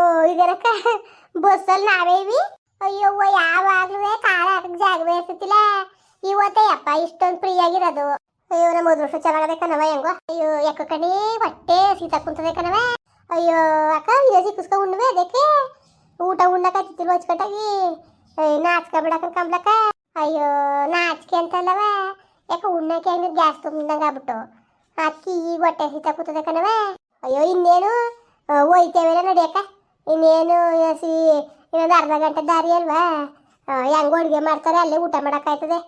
ಓ ಇದರಕ್ಕ ಬಸ್ಸಲ್ಲಿ ನಾವೇವಿ ಅಯ್ಯೋ, ಯಾವಾಗ್ಲೂ ಕಾಲ ಹಾಕಕ್ ಜಾಗವೇ ಇರ್ತಿಲ್ಲ ಇವತ್ತೇ ಅಪ್ಪ ಇಷ್ಟೊಂದು ಫ್ರೀ ಆಗಿರೋದು. ಅಯ್ಯೋ, ನಮ್ಮ ಮದುವೆ ವರ್ಷ ಚೆನ್ನಾಗದೆ ಹೆಂಗೋ. ಅಯ್ಯೋ, ಯಾಕ ಕಣಿ, ಹೊಟ್ಟೆ ಸೀತಾ ಕುಂತದೆ ಕಣವ ಅಯ್ಯೋ, ಅಕ್ಕ ಇದೆ ಸಿಕ್ಕಿಸ್ಕೊ ಉಣ್ಣವೆ ಅದಕ್ಕೆ? ಊಟ ಉಣ್ಣಕ ಹತ್ತಿಲ್ವ ಅಚ್ಚುಕಟ್ಟಾಗಿ ನಾಚ್ಕ ಬಿಡಕ ಕಂಬ್ಲಕ್ಕ ಅಯ್ಯೋ, ನಾಚಿಕೆ ಅಂತಲ್ಲವ. ಯಾಕೆ ಉಣ್ಣಕ್ಕೆ ಹೆಂಗ್ ಗ್ಯಾಸ್ ತುಂಬಿದಂಗೆ ಆಗ್ಬಿಟ್ಟು. ಅಕ್ಕಿ ಈಗ ಹೊಟ್ಟೆ ಸೀತಾ ಕೂತದೆ ಕಣವ ಅಯ್ಯೋ, ಇನ್ನೇನು? ಹೋಯ್ತೇವೆ ನಡಿಯಕ್ಕ ಇನ್ನೇನು ಸಿ ಇನ್ನೊಂದು ಅರ್ಧ ಗಂಟೆ ದಾರಿ ಅಲ್ವಾ? ಹೆಂಗೆ ಅಡುಗೆ ಮಾಡ್ತಾರೆ, ಅಲ್ಲೇ ಊಟ ಮಾಡೋಕ್ಕಾಯ್ತದೆ.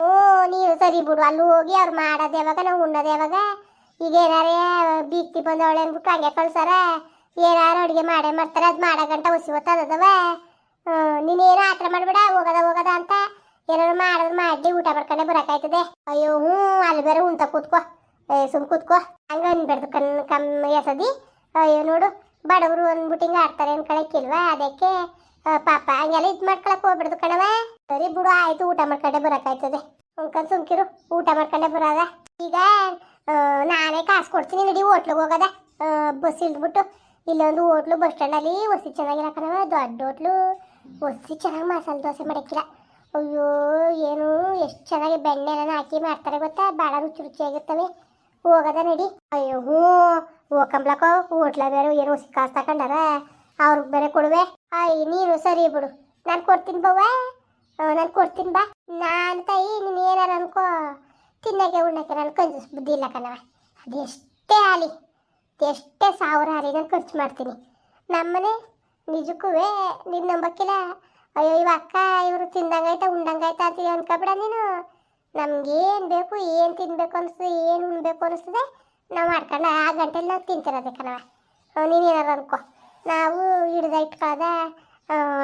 ಹ್ಞೂ ನೀವು ಸರಿ ಬಿಡು. ಅಲ್ಲಿ ಹೋಗಿ ಅವ್ರು ಮಾಡೋದು ಯಾವಾಗ, ನಾವು ಉಣ್ಣೋದು ಯಾವಾಗ? ಈಗ ಏನಾರೇ ಬೀಕ್ತಿ ಬಂದವಳೆ ಅಂದ್ಬಿಟ್ಟು ಹಂಗೆ ಕಳ್ಸಾರ? ಏನಾರು ಅಡುಗೆ ಮಾಡೇ ಮಾಡ್ತಾರೆ, ಅದು ಮಾಡೋ ಗಂಟ ಹೊಸಿ ಹೊತ್ತದವ ನೀನೇನು ಆತರ ಮಾಡಿಬಿಡ, ಹೋಗದ ಹೋಗದ ಅಂತ? ಏನಾರು ಮಾಡೋದು ಮಾಡಿ ಊಟ ಮಾಡ್ಕೊಂಡೆ ಬರೋಕ್ಕಾಯ್ತದೆ. ಅಯ್ಯೋ, ಹ್ಞೂ, ಅಲ್ಲಿ ಬೇರೆ ಉಣ್ತ ಕೂತ್ಕೋ. ಸುಮ್ ಕೂತ್ಕೋ. ಹಂಗೆ ಅನ್ಬೇಡ್ದು ಕಣ್, ಕಮ್ಮಿ ಎಸದಿ. ಅಯ್ಯೋ, ನೋಡು ಬಡವರು ಅಂದ್ಬಿಟ್ಟು ಹಿಂಗೆ ಆಡ್ತಾರೆ ಅನ್ಕೊಳಕ್ಕಿಲ್ವಾ ಅದಕ್ಕೆ ಪಾಪ ಹಂಗೆಲ್ಲ ಇದು ಮಾಡ್ಕೊಳಕ್ ಹೋಗ್ಬಿಡ್ದು ಕಣವ ಸರಿ ಬಿಡು, ಆಯ್ತು, ಊಟ ಮಾಡ್ಕೊಂಡೆ ಬರೋಕ್ಕಾಯ್ತದೆ ಉಂಕನ್ ಸುಮ್ಕಿರು, ಊಟ ಮಾಡ್ಕೊಂಡೆ ಬರೋದ. ಈಗ ನಾನೇ ಕಾಸು ಕೊಡ್ತೀನಿ, ನಡಿ ಹೋಟ್ಲಿಗೆ ಹೋಗೋದ. ಬಸ್ ಇಳ್ದ್ಬಿಟ್ಟು ಇಲ್ಲೊಂದು ಹೋಟ್ಲು ಬಸ್ ಸ್ಟ್ಯಾಂಡಲ್ಲಿ ವಸಿ ಚೆನ್ನಾಗಿಲ್ಲ ಕಣವ ದೊಡ್ಡ ಹೋಟ್ಲು. ಒಸಿ ಚೆನ್ನಾಗಿ ಮಸಾಲೆ ದೋಸೆ ಮಾಡಕ್ಕಿಲ್ಲ ಅಯ್ಯೋ, ಏನು, ಎಷ್ಟು ಚೆನ್ನಾಗಿ ಬೆಣ್ಣೆ ಎಲ್ಲ ಹಾಕಿ ಮಾಡ್ತಾರೆ ಗೊತ್ತಾ? ಭಾಳ ರುಚಿ ರುಚಿಯಾಗಿರ್ತವೆ. ಹೋಗದ ನಡಿ. ಅಯ್ಯೋ ಹ್ಞೂ ಕಂಬ್ಲಕ್ಕ ಹೋಟ್ಲ ಬೇರೆ ಏನೋ ಕಾಸು ತಗೊಂಡಾರ ಅವ್ರಿಗೆ ಬೇರೆ ಕೊಡುವೆ. ಅಯ್ಯ ನೀನು ಸರಿ ಬಿಡು. ನಾನು ಕೊಡ್ತೀನಿ ಬವ್ವ. ನಾನು ಕೊಡ್ತೀನಿ ಬಾ. ನಾನು ತಾಯಿ, ನೀನು ಏನಾರ ಅನ್ಕೋ. ತಿನ್ನಕ್ಕೆ, ಉಣ್ಣಕ್ಕೆ ನಾನು ಕಂಜೂಸ್ ಬುದ್ಧಿ ಇಲ್ಲ ಕಣವ ಅದೆಷ್ಟೇ ಆಲಿ ಎಷ್ಟೇ ಸಾವಿರ ಹಾಲಿ ನಾನು ಖರ್ಚು ಮಾಡ್ತೀನಿ. ನಮ್ಮನೆ ನಿಜಕ್ಕೂ ನೀನು ನಂಬಕ್ಕಿಲ್ಲ. ಅಯ್ಯೋ, ಇವ ಅಕ್ಕ, ಇವರು ತಿಂದಂಗಾಯ್ತಾ, ಉಂಡಂಗಾಯ್ತಾ ಅಂತ ಅನ್ಕೊಬಿಡ ನೀನು. ನಮ್ಗೇನು ಬೇಕು, ಏನು ತಿನ್ಬೇಕು ಅನಿಸ್ತದೆ ಏನು ಉಣ್ಬೇಕು ಅನಿಸ್ತದೆ ನಾವು ಮಾಡ್ಕೊಂಡು ಆ ಗಂಟೆಲಿ ನಾವು ತಿಂತಿರೋದೆ ನೀನು ಏನಾರು ಅನ್ಕೋ. ನಾವು ಹಿಡ್ದ ಇಟ್ಕೊಳ್ಳೋದ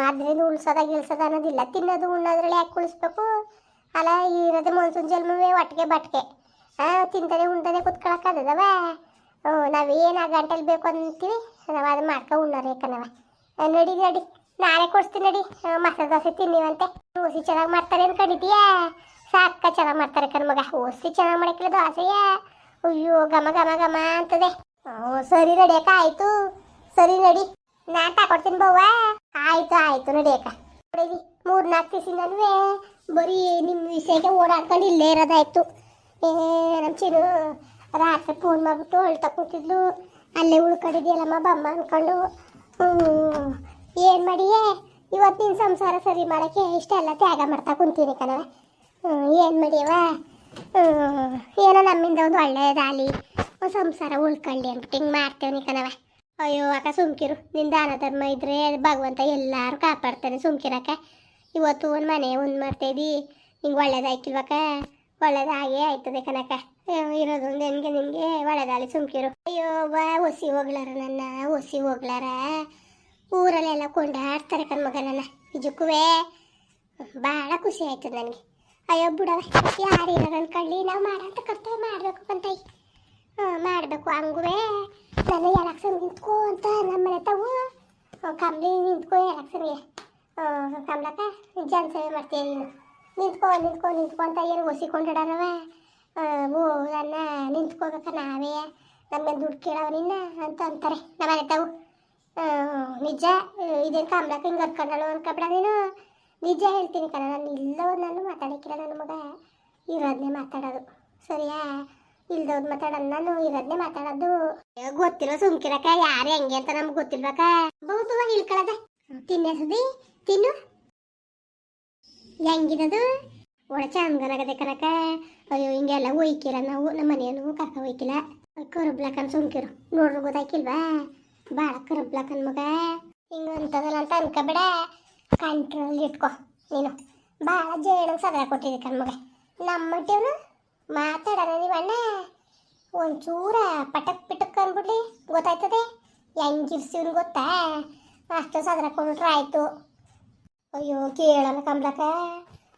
ಅದರಿಂದ ಉಳ್ಸೋದ ಗಿಳ್ಸೋದ ಅನ್ನೋದಿಲ್ಲ. ತಿನ್ನೋದು, ಉಣ್ಣೋದ್ರಲ್ಲಿ ಯಾಕೆ ಉಳಿಸ್ಬೇಕು ಅಲ್ಲ, ಇರೋದು ಮನ್ಸೂನ್ ಜನ್ಮವೇ ಒಟ್ಟಿಗೆ ಬಟ್ಗೆ ತಿಂತಾನೆ ಉಂಟಾನೆ ಕುತ್ಕೊಳಕ್ಕಾಗದವ ನಾವೇನು ಆ ಗಂಟೆಲಿ ಬೇಕು ಅಂತೀವಿ, ನಾವು ಅದು ಮಾಡ್ಕೊ ಉಣ್ಣೋರು ಯಾಕನವ ನಡಿ ನಡಿ. ನಾಳೆ ಕೊಡ್ಸ್ತೀನಿ, ನಡಿ. ಮಸಾಲೆ ದೋಸೆ ತಿನ್ನಿವಂತೆ. ಓಸಿ ಚೆನ್ನಾಗಿ ಮಾಡ್ತಾರೆ ಅನ್ಕೊಂಡಿದ್ದೀಯಾ ಸಾಕ ಚೆನ್ನಾಗಿ ಮಾಡ್ತಾರೆ ಕಣ್ಮಗ ಓಸಿ ಚೆನ್ನಾಗಿ ಮಾಡಕ್ಕಿಲ್ಲ ದೋಸೆಯ. ಅಯ್ಯೋ, ಘಮ ಘಮ ಘಮ ಅಂತದೆ. ಸರಿ ನಡಿಯಕ ಆಯ್ತು. ಸರಿ ನಡಿ. ನಾನ್ ತಕೊಡ್ತೀನಿ ಬವ್ವ. ಆಯ್ತು ಆಯ್ತು ನಡಿಯಕ ನೋಡಿ ಮೂರ್ ನಾಲ್ಕು ದಿವಸದಿಂದನೂ ಬರೀ ನಿಮ್ಮ ವಿಷಯಕ್ಕೆ ಓಡಾಡ್ಕೊಂಡು ಇಲ್ಲೇ ಇರೋದಾಯ್ತು. ಏ ಚಿನ್ನು ರಾತ್ರಿ ಫೋನ್ ಮಾಡ್ಬಿಟ್ಟು ಹೊಳ್ತಾ ಕೂತಿದ್ಲು. ಅಲ್ಲೇ ಉಳ್ಕೊಂಡಿದ್ಯಲ್ಲಮ್ಮ, ಬಮ್ಮ ಅನ್ಕೊಂಡು ಏನು ಮಾಡಿಯೇ? ಇವತ್ತಿನ ಸಂಸಾರ ಸರಿ ಮಾಡೋಕ್ಕೆ ಇಷ್ಟೆಲ್ಲ ತ್ಯಾಗ ಮಾಡ್ತಾ ಕುಂತೀನಿ ಕಣವ ಏನು ಮಾಡಿಯವ ಏನೋ ನಮ್ಮಿಂದ ಒಂದು ಒಳ್ಳೆಯದಾಗಲಿ ಒಂದು ಸಂಸಾರ ಉಳ್ಕೊಳ್ಳಿ ಅಂದ್ಬಿಟ್ಟು ಹಿಂಗೆ ಮಾಡ್ತೇವೆ ಕಣವ ಅಯ್ಯೋ ಅಕ್ಕ ಸುಮ್ಕಿರು. ನಿನ್ನ ದಾನ ಧರ್ಮ ಇದ್ರೆ ಭಗವಂತ ಎಲ್ಲಾರು ಕಾಪಾಡ್ತಾನೆ ಸುಮ್ಕಿರಕ್ಕ. ಇವತ್ತು ಒಂದು ಮನೆ ಒಂದು ಮಾಡ್ತಾಯಿದ್ದಿ ಹಿಂಗೆ ಒಳ್ಳೇದಾಯ್ತಿಲ್ವಕ್ಕ ಒಳ್ಳೇದಾಗೇ ಆಯ್ತದೆ ಅಯ್ಯೋ, ಇರೋದೊಂದು ಹೆಂಗೆ ನಿನಗೆ ಒಳ್ಳೇದಾಗಲಿ ಸುಮ್ಕಿರು. ಅಯ್ಯೋ ಬಾ ಒಸಿ ಹೋಗ್ಲಾರ ನನ್ನ ಒಸಿ ಹೋಗ್ಲಾರ? ಊರಲ್ಲೆಲ್ಲ ಕೊಂಡಾಡ್ತಾರೆ ಕಣ್ಮಗ ನನ್ನ. ನಿಜಕ್ಕೂ ಭಾಳ ಖುಷಿ ಆಯ್ತು ನನಗೆ. ಅಯ್ಯೋ ಬಿಡವ, ಯಾರು ಇರೋರು ಅನ್ಕೊಳ್ಳಿ, ನಾವು ಮಾಡೋಂಥ ಕರ್ತವ್ಯ ಮಾಡಬೇಕು ಕಂತಾಯಿ ಹ್ಞೂ ಮಾಡಬೇಕು ಹಂಗುವೆ. ನಾನು ಎಲೆಕ್ಷನ್ ನಿಂತ್ಕೋ ಅಂತ ನಮ್ಮ ಮನೆ ತಾವು ಕಂಬ್ಲಿ ನಿಂತ್ಕೋ ಎಲೆಕ್ಷನ್ಗೆ ಕಮ್ಲಕ್ಕ ಜನಸೇವೆ ಮಾಡ್ತೀಯ ನೀನು? ನಿಂತ್ಕೋ ನಿಂತ್ಕೋ ನಿಂತ್ಕೋ ಅಂತ ಏನು ಒಸಿಕೊಂಡಿಡಾರವ ಓ, ನನ್ನ ನಿಂತ್ಕೋಬೇಕ ನಾವೇ. ನಮ್ಮ ದುಡ್ಡು ಕೇಳವ ನಿನ್ನ ಅಂತ ಅಂತಾರೆ ನಮ್ಮ ಮನೆ ತಾವು ನಿಜ, ಇದೇನು ಕಮ್ಲಕ್ಕ ಹಿಂಗೆ ಹತ್ಕೊಂಡಳು ಅನ್ಕೊಬೇಡ ನೀನು? ನಿಜ ಹೇಳ್ತೀನಿ ಕಣ, ನಾನು ಇಲ್ಲವನ್ನೂ ನಾನು ಮಾತಾಡಕ್ಕಿಲ್ಲ ನನ್ನ ಮಗ. ಇರೋದನ್ನೇ ಮಾತಾಡೋದು. ಸರಿಯಾ? ಇಲ್ದವ್ರು ಮಾತಾಡೋದು ನಾನು ಇರೋದನ್ನೇ ಮಾತಾಡೋದು. ಗೊತ್ತಿಲ್ಲ ಸುಮ್ಕಿರಕ ಯಾರು ಹೆಂಗೆ ಅಂತ ನಮ್ಗೆ ಗೊತ್ತಿಲ್ಬೇಕ ಬಹುತುವ ಇಳ್ಕೊಳ್ಳೋದ ತಿನ್ನ ಸುದಿ ತಿನ್ನು. ಹೆಂಗಿರೋದು ಒಳ ಚಂದನಾಗದೆ ಕನಕ ಅಯ್ಯೋ, ಹಿಂಗೆಲ್ಲ ಒಯ್ಕಿರ ನಾವು, ನಮ್ಮ ಮನೆಯನ್ನು ಕರ್ಕ ಒಯ್ಕಿಲ್ಲ. ಕರುಬ್ಲಾಕನ್ ಸುಮ್ಕಿರು. ನೋಡ್ರಿ ಗೊತ್ತಾಕಿಲ್ವಾ ಭಾಳ ಕರುಬ್ಲಾಕನ್ ಮಗ. ಹಿಂಗಂತದಲ್ಲ ಅಂತ ಅನ್ಕೋಬೇಡ ಕಂಟ್ರೋಲ್ ಇಟ್ಕೋ. ನೀನು ಭಾಳ ಜೇಡಂಗೆ ಸದರ ಕೊಟ್ಟಿದ್ದೆ ಕಣ್ಮಗ ನಮ್ಮ ಮಟ್ಟಿಯವನು ಮಾತಾಡೋಣ ನೀವಣ್ಣ ಒಂಚೂರ ಪಟಕ್ ಪಿಟಕ್ ಅಂದ್ಬಿಡ್ಲಿ ಗೊತ್ತಾಯ್ತದೆ? ಹೆಂಗಿರ್ಸಿವ್ನು ಗೊತ್ತಾ? ಅಷ್ಟು ಸದರ ಕೊಟ್ರೆ ಆಯಿತು. ಅಯ್ಯೋ, ಕೇಳಲ್ಲ ಕಂಬ್ಲಕ್ಕ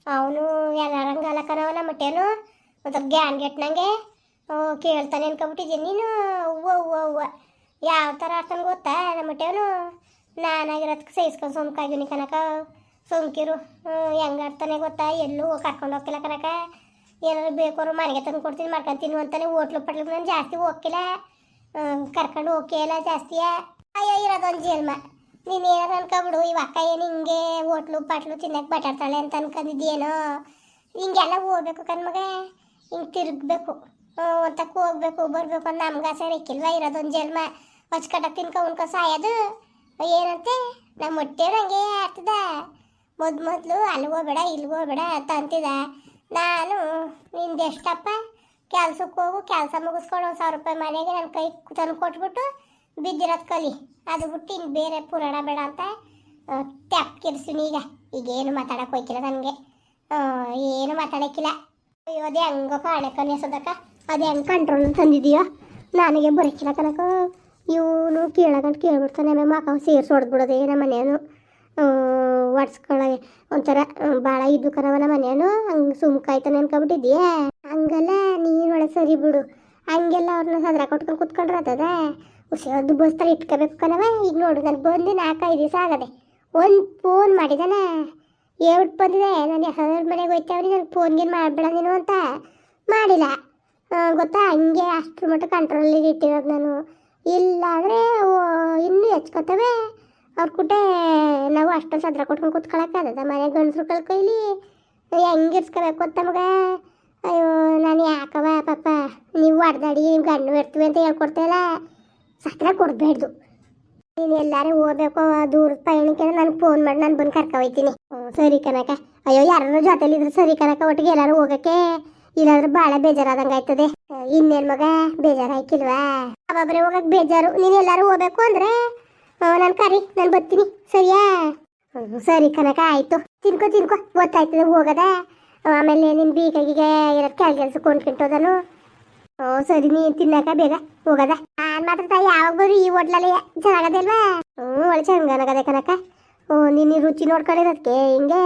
ಅವನು ಎಲ್ಲರಂಗಲ್ಲ ಕಣವ ನಮ್ಮ ಮಟ್ಟೇನು ಒಂದು ಗ್ಯಾನ್ ಓ ಕೇಳ್ತಾನೆ ಅನ್ಕೊಬಿಟ್ಟಿದ್ದೀನಿ ನೀನು? ಅವ್ವ ಅವ್ವ ಅವ್ವ. ಯಾವ ಥರ ಆಡ್ತಾನೆ ಗೊತ್ತಾ ನಮ್ಮ ಮಟ್ಟೇನು ನಾನಾಗಿರೋದಕ್ಕೆ ಸಹಿಸ್ಕೊಂಡು ಸುಮ್ಕಾಗಿನಿ ಕನಕ ಸುಮ್ಕಿರು. ಹೆಂಗೆ ಆಡ್ತಾನೆ ಗೊತ್ತಾ? ಎಲ್ಲೂ ಕರ್ಕೊಂಡು ಹೋಗ್ತಿಲ್ಲ ಕನಕ ಏನಾದ್ರು ಬೇಕೋರು ಮನೆಗೆ ತಂದು ಕೊಡ್ತೀನಿ, ಮಾಡ್ಕೊಂಡು ತಿನ್ನು ಅಂತಾನೆ ಓಟ್ಲು ಪಟ್ಲು ನಾನು ಜಾಸ್ತಿ ಹೋಗಿಲ್ಲ ಕರ್ಕೊಂಡು ಹೋಗೇ ಇಲ್ಲ ಜಾಸ್ತಿಯ. ಅಯ್ಯೋ, ಇರೋದೊಂದು ಜೇಲ್ಮ. ನೀನು ಏನಾರು ಅನ್ಕೊಬಿಡು ಇವ ಅಕ್ಕ ಏನು ಹಿಂಗೆ ಓಟ್ಲು ಪಾಟ್ಲು ತಿನ್ನಕ್ಕೆ ಬಟಾಡ್ತಾಳೆ ಅಂತ ಅನ್ಕೊಂಡಿದ್ದೇನೋ ಹಿಂಗೆಲ್ಲ ಹೋಗ್ಬೇಕು ಕಣ್ಮಗ ಹಿಂಗೆ ತಿರುಗಬೇಕು. ಅಂತಕ್ಕೆ ಹೋಗ್ಬೇಕು, ಬರಬೇಕು ಅಂತ ನಮ್ಗೆ ಆಸೆ ಇಕ್ಕಿಲ್ವಾ ಇರೋದೊಂದು ಜನ್ಮ ಹಚ್ಕಟ್ಟಕ್ಕೆ ತಿನ್ಕೊ, ಉಣ್ಕೊ, ಸಾಯೋದು. ಏನಂತೆ? ನಮ್ಮ ಹೊಟ್ಟೆನ ಹಂಗೆ ಆಗ್ತದ. ಮೊದ್ ಮೊದಲು ಇಲ್ಲಿಗೆ ಹೋಗ್ಬೇಡ ಅಂತ ಅಂತಿದ. ನಾನು, ನಿಂದು ಎಷ್ಟಪ್ಪ? ಕೆಲ್ಸಕ್ಕೆ ಹೋಗು, ಕೆಲಸ ಮುಗಿಸ್ಕೊಂಡು ಒಂದು ಸಾವಿರ ರೂಪಾಯಿ ಮನೆಗೆ ನನ್ನ ಕೈ ತಂದು ಕೊಟ್ಬಿಟ್ಟು ಬಿದ್ದಿರೋದು ಕಲಿ. ಅದು ಬಿಟ್ಟು ಇನ್ನು ಬೇರೆ ಪುರಾಣ ಬೇಡ ಅಂತ ಟ್ಯಾಪ್ಕಿರ್ಸಿನಿ ಈಗ. ಈಗೇನು ಮಾತಾಡೋಕೆ ಹೋಯ್ತಿಲ್ಲ ನನಗೆ. ಏನು ಮಾತಾಡೋಕ್ಕಿಲ್ಲ. ಅಯ್ಯೋ, ಅದೇ ಹಂಗೋ ಕಾಣಕ್ಕೆ ಅದೇ ಅದು ಹೆಂಗೆ ಕಂಟ್ರೋಲ್ ತಂದಿದೀಯೋ? ನನಗೆ ಬರೋಕ್ಕಿಲ್ಲ ಕನಕ ಇವನು ಕೇಳಗಂಟು ಕೇಳ್ಬಿಡ್ತಾನೆ ಆಮೇಲೆ ಮಕ ಸೇರಿಸಿ ಹೊಡೆದ್ಬಿಡೋದೆ ನಮ್ಮ ಮನೆಯನು ಒಡ್ಸ್ಕೊಳ ಒಂಥರ ಭಾಳ ಇದ್ದು ಕಣವ ನಮ್ಮ ಮನೆಯನು ಹಂಗೆ ಸುಮ್ಕಾಯ್ತಾನೆ ಅನ್ಕೊಬಿಟ್ಟಿದ್ಯಾ. ಹಂಗಲ್ಲ ನೀನು ಸರಿ ಬಿಡು. ಹಂಗೆಲ್ಲ ಅವ್ರನ್ನ ಸದ್ರ ಕೊಟ್ಕೊಂಡು ಕುತ್ಕೊಂಡ್ರೆ ಆತದ ಹುಷಾರ್ದು ಥರ ಇಟ್ಕೋಬೇಕು ಕನವ ಈಗ ನೋಡು ನಾನು ಬಂದು ನಾಲ್ಕೈದು ದಿವಸ ಆಗದೆ. ಒಂದು ಫೋನ್ ಮಾಡಿದಾನೆ. ಹೇಳ್ಬಿಟ್ಟು ಬಂದಿದೆ, ನಾನು ಯಾವ್ದಾದ್ರು ಮನೆಗೆ ಹೋಯ್ತಾವ್ರಿ ನನಗೆ ಫೋನ್ ಗೀನ್ ಮಾಡಬೇಡ ನೀನು ಅಂತ. ಮಾಡಿಲ್ಲ. ಗೊತ್ತಾ, ಹಂಗೆ ಅಷ್ಟ್ರ ಮಟ್ಟ ಕಂಟ್ರೋಲಿಗೆ ಇಟ್ಟಿರೋದು ನಾನು. ಇಲ್ಲ ಅಂದರೆ ಇನ್ನೂ ಹೆಚ್ಕೊತೇವೆ ಅವ್ರ ಕುಟೆ ನಾವು ಅಷ್ಟೊಂದು ಸದ್ರ ಕೊಟ್ಕೊಂಡು ಕೂತ್ಕೊಳ್ಳೋಕ್ಕಾಗದ ಮನೆ ಗಂಡಸ್ರು ಕೈಲಿ ಹೆಂಗಿರ್ಸ್ಕೋಬೇಕು ಅಂತ ಮಗ? ಅಯ್ಯೋ, ನಾನು ಯಾಕವ ಪಾಪ? ನೀವು ಹೊಡೆದಾಡಿ ನಿಮ್ಮ ಗಂಡು ಇರ್ತೀವಿ ಅಂತ ಹೇಳ್ಕೊಡ್ತಾಯಿಲ್ಲ ಸತ್ರ ಕೊಡಬೇಡ್ದು. ನೀನು ಎಲ್ಲಾರು ಹೋಗ್ಬೇಕು ದೂರದ ಪಯಣಕ್ಕೆ ನನಗೆ ಫೋನ್ ಮಾಡಿ ನಾನು ಬಂದು ಕರ್ಕೊ ಹೋಯ್ತೀನಿ ಸರಿ ಕನಕ. ಅಯ್ಯೋ ಯಾರು ಜೊತೆಲಿದ್ರು ಸರಿ ಕನಕ. ಒಟ್ಟಿಗೆ ಎಲ್ಲರೂ ಹೋಗಕ್ಕೆ ಇಲ್ಲಾಂದ್ರೆ ಭಾಳ ಬೇಜಾರಾದಂಗೆ ಆಯ್ತದೆ ಇನ್ನೇನು ಮಗ? ಬೇಜಾರಾಯ್ಕಿಲ್ವಾ ಒಬ್ಬೊಬ್ಬರೇ ಹೋಗಕ್ ಬೇಜಾರು. ನೀನ್ ಎಲ್ಲಾರು ಹೋಗ್ಬೇಕು ಅಂದ್ರೆ? ನಾನು ಕರಿ, ನಾನು ಬರ್ತೀನಿ. ಸರಿಯಾ? ಸರಿ ಕನಕ, ಆಯ್ತು. ತಿನ್ಕೊ ತಿನ್ಕೊ. ಗೊತ್ತಾಯ್ತದ ಹೋಗದ. ಆಮೇಲೆ ನಿನ್ ಬೀಕಾಗಿಗೆ ಇರೋದು ಕೆಳ ಕೆಲ್ಸ ಕೊಂಡ್ಕೊಂಟೋದನು ಹ್ಮ್ ಸರಿ, ನೀನ್ ತಿನ್ನಕ ಬೇಗ ಹೋಗದ. ನಾನ್ ಮಾತ್ರ ತಾಯಿ ಯಾವಾಗ ಬರ್ರಿ ಈ ಹೋಟ್ಲಲ್ಲಿ ಚೆನ್ನಾಗದಲ್ವಾ ಹ್ಞೂ ಒಳ್ಳೆ ಚೆನ್ನಾಗದೆ ಕನಕ. ಓ, ನೀನು ರುಚಿ ನೋಡ್ಕೊಂಡಿರೋದಕ್ಕೆ ಹಿಂಗೆ?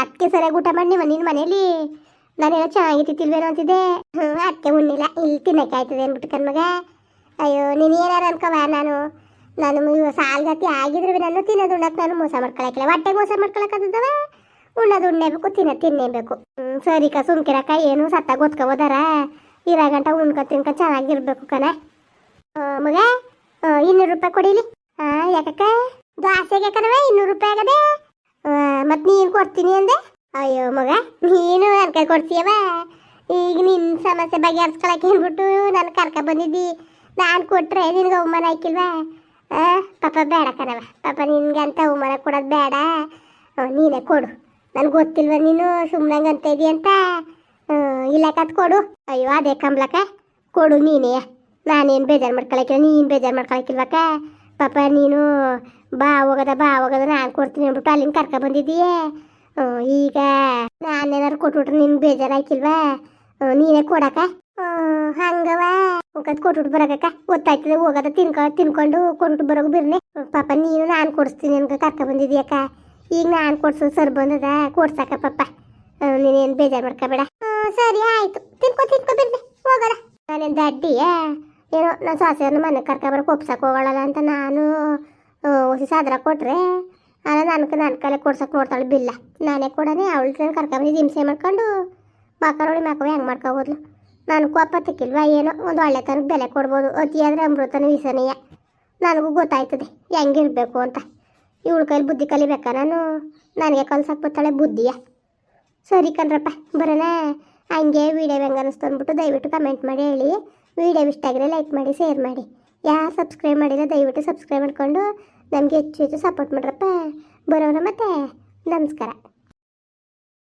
ಅದಕ್ಕೆ ಸರಿಯಾಗಿ ಊಟ ಮಾಡಿ ನಿನ್ನ ಮನೇಲಿ? ನಾನೇನೋ ಚೆನ್ನಾಗಿತ್ತಿಲ್ವೇನೋ ಅಂತಿದ್ದೆ. ಹ್ಞೂ ಅದಕ್ಕೆ ಉಣ್ಣಿಲ್ಲ, ಇಲ್ಲಿ ತಿನ್ನಕ್ಕೆ ಆಯ್ತದೆ ಅಂದ್ಬಿಟ್ಟು ಕಣ್ಮಗ ಅಯ್ಯೋ, ನೀನು ಏನಾರು ಅನ್ಕೋವ ನಾನು. ನಾನು ಇವ ಸಾಲ್ಗತಿ ಬಿ ನಾನು ತಿನ್ನೋದು ಉಣ್ಣಕ್ಕೆ ನಾನು ಮೋಸ ಮಾಡ್ಕೊಳಕ್ಕಿಲ್ಲ. ಹೊಟ್ಟೆಗೆ ಮೋಸ ಮಾಡ್ಕೊಳಕ್ಕದ ಉಣ್ಣೋದು ಉಣ್ಣೇಬೇಕು ತಿನ್ನ ತಿನ್ನೇಬೇಕು ಹ್ಞೂ ಸರಿ ಕ ಸುಮ್ಕಿರಕ್ಕ ಏನು ಸತ್ತ ಗೊತ್ಕೋಬೋದಾರ ಇರೋ ಗಂಟ ಉಣ್ಕೊ, ತಿನ್ಕೊ, ಚೆನ್ನಾಗಿರ್ಬೇಕು ಕಣ. ಮಗ ಇನ್ನೂರು ರೂಪಾಯಿ ಕೊಡಿಲಿ. ಹಾಂ ಯಾಕಕ್ಕ? ದ್ವಾಸೆಗೆ ಕಣವೇ ಇನ್ನೂರು ರೂಪಾಯಿ ಆಗದೆ? ಮತ್ತು ನೀನು ಕೊಡ್ತೀನಿ ಅಂದೆ? ಅಯ್ಯೋ ಮಗ, ನೀನು ಅರ್ಕ ಕೊಡ್ತೀಯವ ಈಗ ನಿನ್ನ ಸಮಸ್ಯೆ ಬಗೆಹರಿಸ್ಕೊಳಕ್ಕೆ ಅಂದ್ಬಿಟ್ಟು ನಾನು ಕರ್ಕ ಬಂದಿದ್ದಿ? ನಾನು ಕೊಟ್ರೆ ನಿನಗೆ ಅವಮಾನ ಹಾಕಿಲ್ವಾ ಪಾಪ ಬೇಡ ಕಣವ ಪಾಪ ನಿನ್ಗೆ ಅಂತ ಅವಮಾನ ಕೊಡೋದು ಬೇಡ. ನೀನೇ ಕೊಡು. ನನಗೆ ಗೊತ್ತಿಲ್ವ ನೀನು ಸುಮ್ಮನೆ ಅಂತ ಇದೀಯ ಅಂತ? ಇಲ್ಲ ಕತ್ ಕೊಡು. ಅಯ್ಯೋ, ಅದೇ ಕಂಬ್ಲಕ್ಕ ಕೊಡು ನೀನೇ. ನಾನೇನು ಬೇಜಾರು ಮಾಡ್ಕೊಳಕಿಲ್ಲ, ನೀನು ಬೇಜಾರು ಮಾಡ್ಕೊಳಕ್ಕಿಲ್ವಕ್ಕ ಪಾಪ ನೀನು ಬಾ ಹೋಗದ ಬಾ ಹೋಗದ, ನಾನು ಕೊಡ್ತೀನಿ ಅಂದ್ಬಿಟ್ಟು ಅಲ್ಲಿಂದ ಕರ್ಕ ಬಂದಿದ್ದೀಯೇ? ಈಗ ನಾನೇನಾರು ಕೊಟ್ಬಿಟ್ರೆ ನಿನ್ ಬೇಜಾರಾಯ್ತಿಲ್ವಾ ನೀನೇ ಕೊಡಕ ಹಂಗವ ಹೋಗದ್ ಕೊಟ್ಬಿಟ್ಟು ಬರಕಕ್ಕ. ಗೊತ್ತಾಯ್ತದೆ, ಹೋಗದ ತಿನ್ಕೊ, ತಿನ್ಕೊಂಡು ಕೊಟ್ಬಿಟ್ಟು ಬರೋಕ್ ಬಿರ್ನೆ ಪಾಪ ನೀನು ನಾನು ಕೊಡಿಸ್ತೀನಿ ಅನ್ಕ ಕರ್ಕ ಬಂದಿದ್ಯಾಕ ಈಗ ನಾನು ಕೊಡ್ಸೋದು ಸರ್ ಬಂದದ ಕೊಡ್ಸಾಕ ಪಾಪ. ನೀನೇನು ಬೇಜಾರು ಮಾಡ್ಕೋಬೇಡ ಸರಿ, ಆಯ್ತು. ತಿನ್ಕೊ ತಿನ್ಕೊ ಬಿರ್ನೆ ಹೋಗದ. ನಾನೇನು ದಡ್ಡಿಯ? ಏನೋ ನಾನು ಸಾಸೆಯನ್ನು ಮನೆ ಕರ್ಕೊಬರಕ್ಕೆ ಒಪ್ಸಕ್ಕೆ ಹೋಗೋಳಲ್ಲ ಅಂತ ನಾನು ಹೊಸ ಸಾದ್ರ ಕೊಟ್ರೆ. ಅಲ್ಲ ನನಗೆ ನನ್ನ ಕಲೆ ಕೊಡ್ಸಕ್ಕೆ ನೋಡ್ತಾಳೆ ಬಿಲ್ಲ. ನಾನೇ ಕೊಡನೆ, ಅವಳು ಕರ್ಕೊಂಬಂದು ಹಿಂಸೆ ಮಾಡ್ಕೊಂಡು ಬಾಕರೋಳಿ ಮಕ್ಕಳು ಹೆಂಗೆ ಮಾಡ್ಕೋಬೋದು? ನನಗೂ ಕೋಪ ತಿಕ್ಕಿಲ್ವಾ ಏನೋ, ಒಂದು ಒಳ್ಳೆ ತನಕ ಬೆಲೆ ಕೊಡ್ಬೋದು ಅತಿಯಾದರೆ ಅಮೃತನ ವಿಸನೀಯ ನನಗೂ ಗೊತ್ತಾಯ್ತದೆ ಹೆಂಗಿರಬೇಕು ಅಂತ. ಇವಳ ಕೈಲಿ ಬುದ್ಧಿ ಕಲಿಬೇಕಾ ನಾನು? ನನಗೆ ಕಲ್ಸಕ್ಕೆ ಬರ್ತಾಳೆ ಬುದ್ಧಿಯ. ಸರಿ ಕಣ್ರಪ್ಪ, ಬರೋಣ. ಹಂಗೆ ವೀಡಿಯೋ ಹೆಂಗೆ ಅನ್ನಿಸ್ತು ಅಂದ್ಬಿಟ್ಟು ದಯವಿಟ್ಟು ಕಮೆಂಟ್ ಮಾಡಿ ಹೇಳಿ. ವೀಡಿಯೋ ಇಷ್ಟ ಆಗಿದ್ರೆ ಲೈಕ್ ಮಾಡಿ, ಶೇರ್ ಮಾಡಿ. ಯಾರು ಸಬ್ಸ್ಕ್ರೈಬ್ ಮಾಡಿದ್ರೆ ದಯವಿಟ್ಟು ಸಬ್ಸ್ಕ್ರೈಬ್ ಮಾಡ್ಕೊಂಡು ನಮಗೆ ಹೆಚ್ಚು ಹೆಚ್ಚು ಸಪೋರ್ಟ್ ಮಾಡ್ರಪ್ಪ. ಬರೋರ ಮತ್ತೆ ನಮಸ್ಕಾರ.